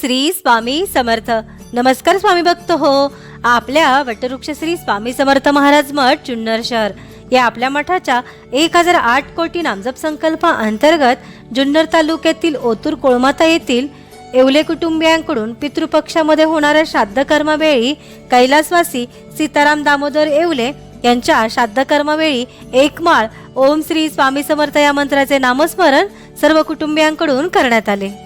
श्री स्वामी समर्थ. नमस्कार स्वामी भक्त हो. आपल्या वटवृक्ष श्री स्वामी समर्थ महाराज मठ जुन्नर शहर. या आपल्या मठाच्या एक हजार आठ कोटी नामजप संकल्पा अंतर्गत जुन्नर तालुक्यातील ओतूर कोळमाता येथील येवले कुटुंबियांकडून पितृपक्षामध्ये होणाऱ्या श्राद्ध कर्मावेळी कैलासवासी सीताराम दामोदर येवले यांच्या श्राद्ध कर्मावेळी एक माळ ओम श्री स्वामी समर्थ या मंत्राचे नामस्मरण सर्व कुटुंबियांकडून करण्यात आले.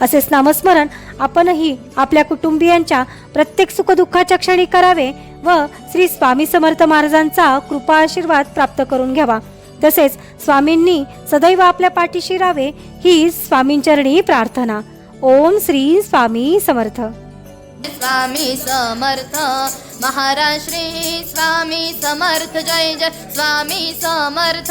असेच नामस्मरण आपणही आपल्या कुटुंबियांच्या प्रत्येक सुखदुःखाच्या क्षणी करावे व श्री स्वामी समर्थ महाराजांचा कृपा आशीर्वाद प्राप्त करून घ्यावा. तसेच स्वामींनी सदैव आपल्या पाठीशी राहावे ही स्वामींचरणी प्रार्थना. ओम श्री स्वामी समर्थ. स्वामी समर्थ. महाराज श्री स्वामी समर्थ. जय जय स्वामी समर्थ.